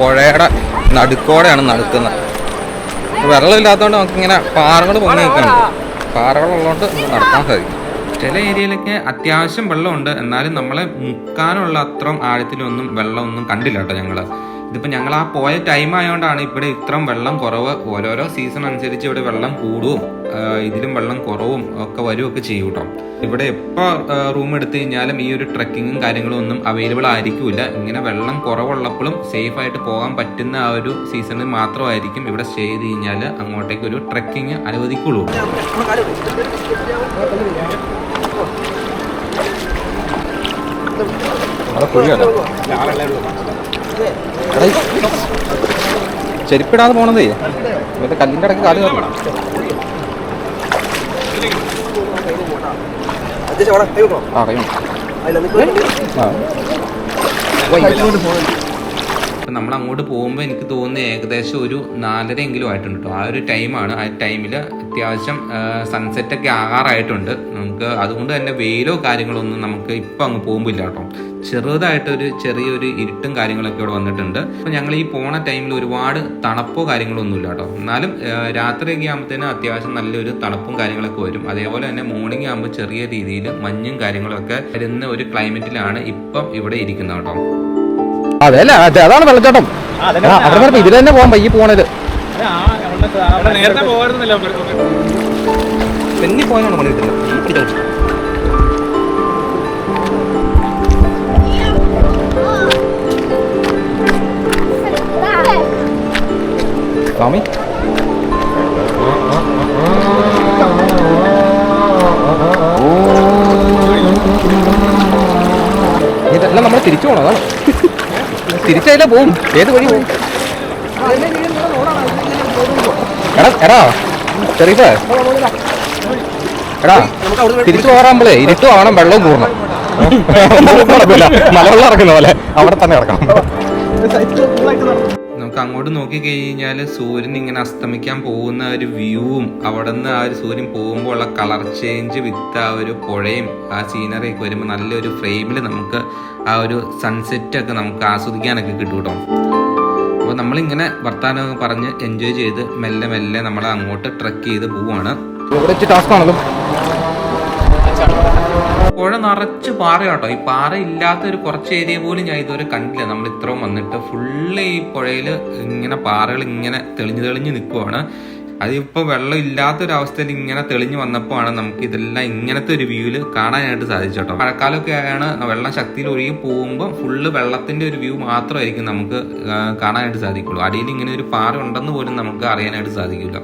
പുഴയുടെ നടുക്കോടെയാണ് നടക്കുന്നത്. വെള്ളമില്ലാത്തതുകൊണ്ട് നമുക്ക് നമുക്കിങ്ങനെ പാറകൾ പൊങ്ങി നിൽക്കുന്നുണ്ട്. പാറകളുള്ളതുകൊണ്ട് നടക്കാൻ സാധിക്കും. ചില ഏരിയയിലൊക്കെ അത്യാവശ്യം വെള്ളമുണ്ട്. എന്നാലും നമ്മളെ മുക്കാനുള്ള അത്രയും ആഴത്തിലൊന്നും വെള്ളമൊന്നും കണ്ടില്ല കേട്ടോ ഞങ്ങൾ. ഇതിപ്പോ ഞങ്ങൾ ആ പോയ ടൈം ആയതുകൊണ്ടാണ് ഇവിടെ ഇത്രയും വെള്ളം കുറവ്. ഓരോരോ സീസൺ അനുസരിച്ച് ഇവിടെ വെള്ളം കൂടും. ഇതിലും വെള്ളം കുറവും ഒക്കെ വരുമൊക്കെ ചെയ്യും കേട്ടോ ഇവിടെ എപ്പോൾ റൂം എടുത്തു കഴിഞ്ഞാലും ഈ ഒരു ട്രക്കിങ്ങും കാര്യങ്ങളും ഒന്നും അവൈലബിൾ ആയിരിക്കില്ല. ഇങ്ങനെ വെള്ളം കുറവുള്ളപ്പോഴും സേഫ് ആയിട്ട് പോകാൻ പറ്റുന്ന ആ ഒരു സീസണിൽ മാത്രമായിരിക്കും ഇവിടെ സ്റ്റേ ചെയ്ത് കഴിഞ്ഞാൽ അങ്ങോട്ടേക്ക് ഒരു ട്രക്കിങ് അനുവദിക്കുള്ളൂ. ചെരുപ്പിടാതെ പോണതേ. ഇവിടെ കല്ലിന്റെ ഇടയ്ക്ക് കാൽ കയറണം. ആ നമ്മൾ അങ്ങോട്ട് പോകുമ്പോൾ എനിക്ക് തോന്നുന്നത് ഏകദേശം ഒരു നാലര എങ്കിലും ആയിട്ടുണ്ട് കേട്ടോ ആ ഒരു ടൈമാണ് ആ ടൈമിൽ അത്യാവശ്യം സൺസെറ്റ് ഒക്കെ ആകാറായിട്ടുണ്ട്. നമുക്ക് അതുകൊണ്ട് തന്നെ വെയിലോ കാര്യങ്ങളൊന്നും നമുക്ക് ഇപ്പം അങ്ങ് പോകുമ്പോൾ ഇല്ല കേട്ടോ ചെറുതായിട്ടൊരു ചെറിയൊരു ഇരുട്ടും കാര്യങ്ങളൊക്കെ ഇവിടെ വന്നിട്ടുണ്ട്. അപ്പോൾ ഞങ്ങൾ ഈ പോണ ടൈമിൽ ഒരുപാട് തണുപ്പോ കാര്യങ്ങളോ ഒന്നുമില്ല കേട്ടോ എന്നാലും രാത്രിയൊക്കെ ആകുമ്പോഴത്തേനും അത്യാവശ്യം നല്ലൊരു തണുപ്പും കാര്യങ്ങളൊക്കെ വരും. അതേപോലെ തന്നെ മോർണിംഗ് ആകുമ്പോൾ ചെറിയ രീതിയിൽ മഞ്ഞും കാര്യങ്ങളൊക്കെ വരുന്ന ഒരു ക്ലൈമറ്റിലാണ് ഇപ്പം ഇവിടെ ഇരിക്കുന്നത് കേട്ടോ അതെ അല്ല അതാണ് വെള്ളച്ചാട്ടം. ആ, അവിടെ പറഞ്ഞ. ഇതിൽ തന്നെ പോകാൻ പയ്യെ പോണത്. നേരത്തെ പോകാറുന്നില്ല. തെന്നി പോകാനാണ് പണി സ്വാമി ഇതെല്ലാം നമ്മൾ തിരിച്ചു പോകണം അതാണ്. തിരിച്ചതിലെ പോവും. ഏത് വഴി പോവും? എടാ എടാ. ചെറിയ എടാ തിരിച്ചു പോകാറാകുമ്പോഴേ ഇരുട്ട് ആവണം വെള്ളവും കൂടണം. കുഴപ്പമില്ല മലവെള്ളം ഇറക്കുന്ന പോലെ. അവിടെ തന്നെ ഇറക്കണം നമുക്ക് അങ്ങോട്ട് നോക്കി കഴിഞ്ഞാൽ സൂര്യൻ ഇങ്ങനെ അസ്തമിക്കാൻ പോകുന്ന ഒരു വ്യൂവും അവിടെ നിന്ന് ആ ഒരു സൂര്യൻ പോകുമ്പോൾ ഉള്ള കളർ ചേഞ്ച് വിത്ത് ആ ഒരു പുഴയും ആ സീനറി ഒക്കെ വരുമ്പോൾ നല്ലൊരു ഫ്രെയിമിൽ നമുക്ക് ആ ഒരു സൺസെറ്റ് ഒക്കെ നമുക്ക് ആസ്വദിക്കാനൊക്കെ കിട്ടും കേട്ടോ. അപ്പോൾ നമ്മളിങ്ങനെ വർത്താനം പറഞ്ഞ് എൻജോയ് ചെയ്ത് മെല്ലെ മെല്ലെ നമ്മൾ അങ്ങോട്ട് ട്രക്ക് ചെയ്ത് പോവുകയാണ് പുഴ നിറച്ച് പാറ കേട്ടോ ഈ പാറ ഇല്ലാത്ത ഒരു കുറച്ച് ഏരിയ പോലും ഞാൻ ഇതുവരെ കണ്ടില്ല നമ്മൾ ഇത്രയും വന്നിട്ട് ഫുള്ള് ഈ പുഴയിൽ ഇങ്ങനെ പാറകൾ ഇങ്ങനെ തെളിഞ്ഞു തെളിഞ്ഞു നിൽക്കുവാണ് അതിപ്പോൾ വെള്ളം ഇല്ലാത്തൊരവസ്ഥയിൽ ഇങ്ങനെ തെളിഞ്ഞു വന്നപ്പോൾ ആണ് നമുക്ക് ഇതെല്ലാം ഇങ്ങനത്തെ ഒരു വ്യൂവിൽ കാണാനായിട്ട് സാധിച്ചു കേട്ടോ മഴക്കാലമൊക്കെ ആണ് വെള്ളം ശക്തിയിൽ ഒഴുകി പോകുമ്പോൾ ഫുള്ള് വെള്ളത്തിന്റെ ഒരു വ്യൂ മാത്രമായിരിക്കും നമുക്ക് കാണാനായിട്ട് സാധിക്കുള്ളൂ അടിയിൽ ഇങ്ങനെ ഒരു പാറ ഉണ്ടെന്ന് പോലും നമുക്ക് അറിയാനായിട്ട് സാധിക്കില്ല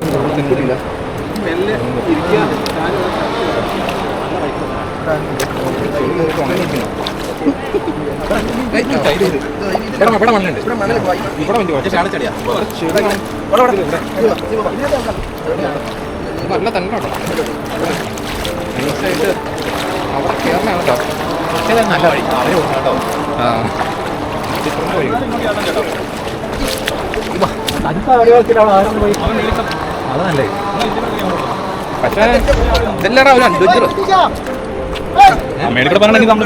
വഴി അതല്ലേ പക്ഷേ ഇതെല്ലാം മേടിക്കട പറഞ്ഞെങ്കിൽ നമ്മൾ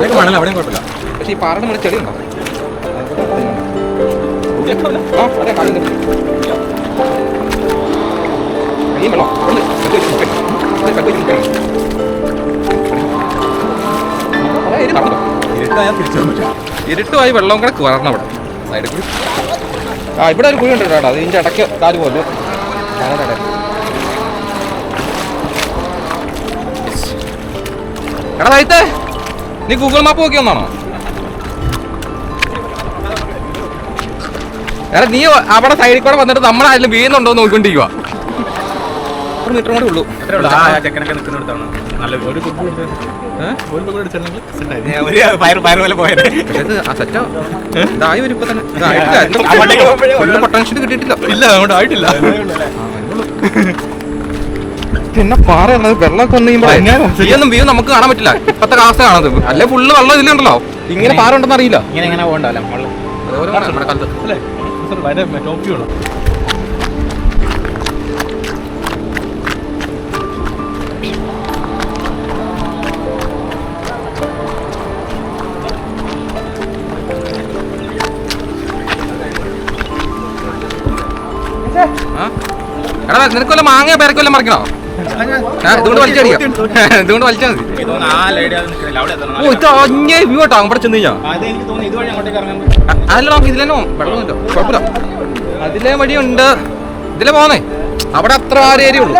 വീട്ടിൽ മണല അവിടെയും കുഴപ്പമില്ല. പക്ഷെ ഈ പാറയുടെ മണി അതെ കാര്യം കയ്യും വെള്ളം. തിരിച്ചു ഇരുട്ടുമായി കൂടെ വരണം അവിടെ. സൈഡിൽ കൂടി ആ ഇവിടെ ഒരു കുഴി ഉണ്ട് കേട്ടോ. അത് ഇതിന്റെ ഇടയ്ക്ക് കാൽ പോലെ എടാ വൈത്തേ നീ ഗൂഗിൾ മാപ്പ് നോക്കി വന്നാണോ? എടാ നീ അവിടെ സൈഡിൽ കൂടെ വന്നിട്ട് നമ്മളായാലും വീഴുന്നുണ്ടോ എന്ന് നോക്കിക്കൊണ്ടിരിക്കുക ഒരു മീറ്റർ കൂടെ ഉള്ളൂ. നല്ല ഒരു ഫുട്ബോൾ ഫുട്ബോൾ പോയത്. സെറ്റാ ഇതായി വരും ഇപ്പൊ തന്നെ പൊട്ടൻഷ്യൽ കിട്ടിയിട്ടില്ല. ഇല്ല അങ്ങോട്ട് ആയിട്ടില്ല. പിന്നെ പാറ വെള്ളം വന്നു കഴിയുമ്പോൾ വ്യൂ നമുക്ക് കാണാൻ പറ്റില്ല. ഇപ്പത്തെ കാസ കാണുന്നത്. അല്ലെ ഫുള്ള് വെള്ളം ഇതിലുണ്ടല്ലോ? ഇങ്ങനെ പാറ ഉണ്ടെന്ന് അറിയില്ല. ഇങ്ങനെ എങ്ങനെ പോകണ്ടല്ലോ നമ്മുടെ കാലത്ത്. എടാ നിനക്ക് വല്ല മാങ്ങ പേരക്കൊല്ല മറിക്കണോ? ആ, ഇതുകൊണ്ട് വലിച്ചടിക്കാം ഇതുകൊണ്ട് വലിച്ചാൽ മതി. ഓ ഇത് അഞ്ഞേ വ്യൂ കേട്ടോ അവിടെ ചെന്ന് കഴിഞ്ഞാ? എനിക്ക് തോന്നുന്നു ഇതുവഴി അങ്ങോട്ടേക്ക് ഇറങ്ങാൻ അ- അതല്ല നമുക്ക് ഇതിലെ പോവാം. വെള്ളമൊന്നുമില്ല കുഴപ്പമില്ല. അതിലെ വഴിയുണ്ട്. ഇതിലെ പോന്നേ അവിടെ അത്ര ആ ഒരു ഏരിയ ഉള്ളൂ.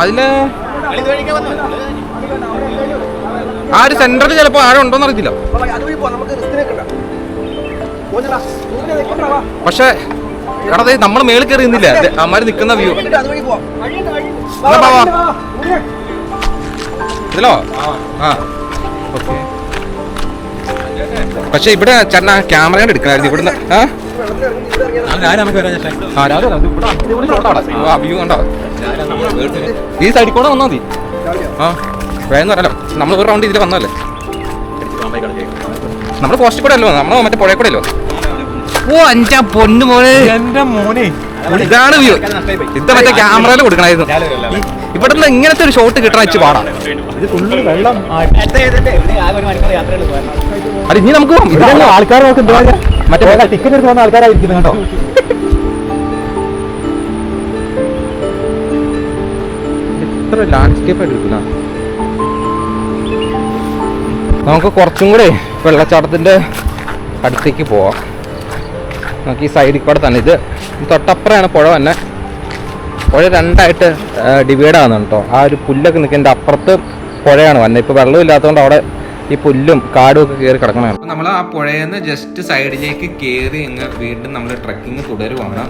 അതിൽ ആ ഒരു സെന്ററിൽ ചിലപ്പോ ആരും ഉണ്ടോന്ന് അറിയത്തില്ല. പക്ഷെ എടാ നമ്മൾ മേളിൽ കയറി നിന്നില്ല? അമ്മാര് നിൽക്കുന്ന വ്യൂ ഇതിലോ? ആ ഓക്കെ. പക്ഷെ ഇവിടെ ചേട്ടൻ ക്യാമറ എടുക്കണായിരുന്നു ഇവിടുന്ന്. ആ? view കണ്ടോ? ഈ സൈഡിൽ കൂടെ വന്നാൽ മതി. ആ വേഗം വരാലോ. നമ്മൾ ഒരു റൗണ്ട് ഇതിൽ വന്നല്ലേ നമ്മൾ പോസ്റ്റ് കൂടെ അല്ലോ നമ്മൾ മറ്റേ പുഴയിൽ കൂടെ അല്ലോ ഓ അഞ്ചാ പൊന്നു പോലെ എന്റെ മോനെ. ഇതാണ് വ്യൂ ഇത് മറ്റേ ക്യാമറയിൽ കൊടുക്കണായിരുന്നു. ഇവിടെ നിന്ന് ഇങ്ങനത്തെ ഒരു ഷോട്ട് കിട്ടണ വെച്ച് പാടാ. അത് ഇനി നമുക്ക് ആൾക്കാർ മറ്റേ ടിക്കറ്റ് എടുത്ത് വന്ന ആൾക്കാരായിരിക്കുന്നത് കേട്ടോ ഇത്ര ലാൻഡ്സ്കേപ്പ് എടുക്കില്ല നമുക്ക് കുറച്ചും കൂടി വെള്ളച്ചാട്ടത്തിന്റെ അടുത്തേക്ക് പോവാം. നമുക്ക് ഈ സൈഡിൽ കൂടെ തന്നെ. ഇത് തൊട്ടപ്പുറമാണ് പുഴ തന്നെ. പുഴ രണ്ടായിട്ട് ഡിവൈഡ് ആകുന്നുണ്ട് കേട്ടോ ആ ഒരു പുല്ലൊക്കെ നിൽക്കുന്നതിന്റെ അപ്പുറത്ത് പുഴയാണ് വന്നത് ഇപ്പോൾ വെള്ളമില്ലാത്തതുകൊണ്ട് അവിടെ ഈ പുല്ലും കാടും ഒക്കെ കയറി കിടക്കണതാണ്. നമ്മൾ ആ പുഴയിൽ നിന്ന് ജസ്റ്റ് സൈഡിലേക്ക് കയറി ഇങ്ങ് വീണ്ടും നമ്മൾ ട്രക്കിങ് തുടരുവാണ്.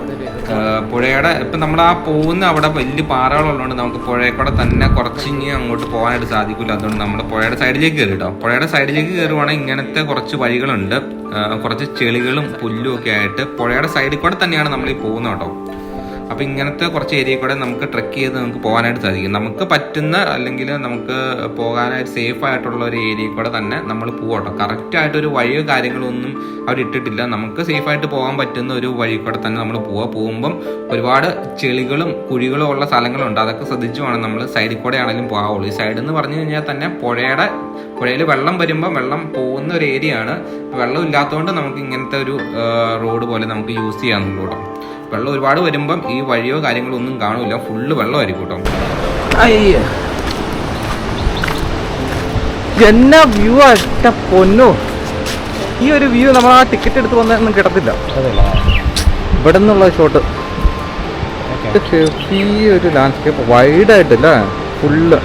പുഴയുടെ ഇപ്പം നമ്മൾ ആ പോകുന്ന അവിടെ വലിയ പാറകളുള്ളതുകൊണ്ട് നമുക്ക് പുഴയെക്കൂടെ കൂടെ തന്നെ കുറച്ചിങ്ങി അങ്ങോട്ട് പോകാനായിട്ട് സാധിക്കില്ല അതുകൊണ്ട് നമ്മൾ പുഴയുടെ സൈഡിലേക്ക് കയറി കേട്ടോ പുഴയുടെ സൈഡിലേക്ക് കയറുവാണെങ്കിൽ ഇങ്ങനത്തെ കുറച്ച് വഴികളുണ്ട്. കുറച്ച് ചെളികളും പുല്ലും ഒക്കെ ആയിട്ട് പുഴയുടെ സൈഡിൽ കൂടെ തന്നെയാണ് നമ്മൾ ഈ പോകുന്നത് കേട്ടോ അപ്പോൾ ഇങ്ങനത്തെ കുറച്ച് ഏരിയ കൂടെ നമുക്ക് ട്രെക്ക് ചെയ്ത് നമുക്ക് പോകാനായിട്ട് സാധിക്കും. നമുക്ക് പറ്റുന്ന അല്ലെങ്കിൽ നമുക്ക് പോകാനായിട്ട് സേഫ് ആയിട്ടുള്ള ഒരു ഏരിയ കൂടെ തന്നെ നമ്മൾ പോകട്ടോ കറക്റ്റായിട്ട് ഒരു വഴിയോ കാര്യങ്ങളൊന്നും അവർ ഇട്ടിട്ടില്ല. നമുക്ക് സേഫ് ആയിട്ട് പോകാൻ പറ്റുന്ന ഒരു വഴി കൂടെ തന്നെ നമ്മൾ പോവുക പോകുമ്പം ഒരുപാട് ചെളികളും കുഴികളും ഉള്ള സ്ഥലങ്ങളുണ്ട്. അതൊക്കെ ശ്രദ്ധിച്ചു വേണം നമ്മൾ സൈഡിൽ കൂടെ ആണെങ്കിലും പോകാവുള്ളൂ. ഈ സൈഡ് എന്ന് പറഞ്ഞു കഴിഞ്ഞാൽ തന്നെ പുഴയുടെ പുഴയിൽ വെള്ളം വരുമ്പോൾ വെള്ളം പോകുന്ന ഒരു ഏരിയയാണ് വെള്ളം ഇല്ലാത്തതുകൊണ്ട് നമുക്ക് ഇങ്ങനത്തെ ഒരു റോഡ് പോലെ നമുക്ക് യൂസ് ചെയ്യാൻ കേട്ടോ. വെള്ളം ഒരുപാട് വരുമ്പം ഈ വഴിയോ കാര്യങ്ങളോ ഒന്നും കാണില്ല. ഫുള്ള് വെള്ളമായിരിക്കും കേട്ടോ. എന്നാ വ്യൂ പൊന്നോ? ഈ ഒരു വ്യൂ നമ്മൾ ആ ടിക്കറ്റ് എടുത്ത് വന്നൊന്നും കിട്ടത്തില്ല ഇവിടെ നിന്നുള്ള ഷോട്ട് ഈ ഒരു ലാൻഡ്സ്കേപ്പ് വൈഡ് ആയിട്ടില്ല ഫുള്ള്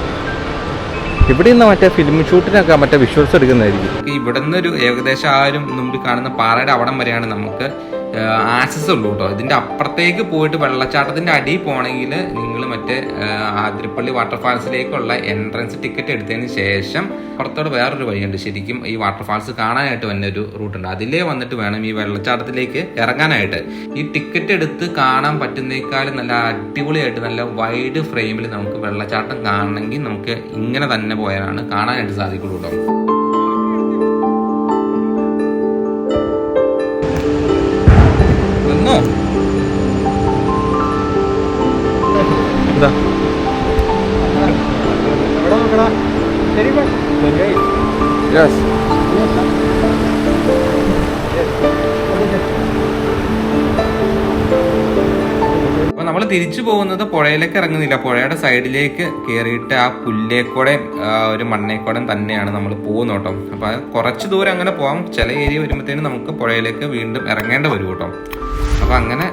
ഇവിടെ നിന്ന് മറ്റേ ഫിലിം ഷൂട്ടിനൊക്കെ മറ്റേ വിഷ്വൽസ് എടുക്കുന്നതായിരിക്കും. ഇവിടെ നിന്ന് ഒരു ഏകദേശം ആരും ഒരു മുമ്പിൽ കാണുന്ന പാറയുടെ അവിടം വരെയാണ് നമുക്ക് ആക്സസ് ഉള്ളൂ കേട്ടോ ഇതിന്റെ അപ്പുറത്തേക്ക് പോയിട്ട് വെള്ളച്ചാട്ടത്തിന്റെ അടിയിൽ പോകണമെങ്കിൽ നിങ്ങൾ മറ്റേ ആതിരപ്പള്ളി വാട്ടർഫാൾസിലേക്കുള്ള എൻട്രൻസ് ടിക്കറ്റ് എടുത്തതിന് ശേഷം പുറത്തോട് വേറൊരു വഴിയുണ്ട്. ശരിക്കും ഈ വാട്ടർഫാൾസ് കാണാനായിട്ട് വന്ന ഒരു റൂട്ടുണ്ട് അതിലേ വന്നിട്ട് വേണം ഈ വെള്ളച്ചാട്ടത്തിലേക്ക് ഇറങ്ങാനായിട്ട്. ഈ ടിക്കറ്റ് എടുത്ത് കാണാൻ പറ്റുന്നേക്കാളും നല്ല അടിപൊളിയായിട്ട് നല്ല വൈഡ് ഫ്രെയിമിൽ നമുക്ക് വെള്ളച്ചാട്ടം കാണണമെങ്കിൽ നമുക്ക് ഇങ്ങനെ തന്നെ പോയാലാണ് കാണാനായിട്ട് സാധിക്കുള്ളൂ കേട്ടോ യെസ് അപ്പൊ നമ്മൾ തിരിച്ചു പോകുന്നത് പുഴയിലേക്ക് ഇറങ്ങുന്നില്ല. പുഴയുടെ സൈഡിലേക്ക് കയറിയിട്ട് ആ പുല്ലേക്കൂടെ ഒരു മണ്ണേക്കൂടെ തന്നെയാണ് നമ്മൾ പോകുന്നത് കേട്ടോ. അപ്പൊ കുറച്ച് ദൂരം അങ്ങനെ പോകാം ചില ഏരിയ വരുമ്പോഴത്തേനും നമുക്ക് പുഴയിലേക്ക് വീണ്ടും ഇറങ്ങേണ്ട വരും കേട്ടോ. അപ്പൊ അങ്ങനെ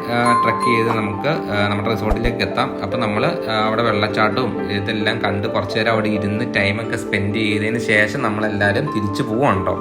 ട്രക്ക് ചെയ്ത് നമുക്ക് നമ്മുടെ റിസോർട്ടിലേക്ക് എത്താം. അപ്പൊ നമ്മൾ അവിടെ വെള്ളച്ചാട്ടവും ഇതെല്ലാം കണ്ട് കുറച്ചു നേരം അവിടെ ഇരുന്ന് ടൈമൊക്കെ സ്പെൻഡ് ചെയ്തതിന് ശേഷം നമ്മളെല്ലാവരും തിരിച്ചു പോവാണ് കേട്ടോ.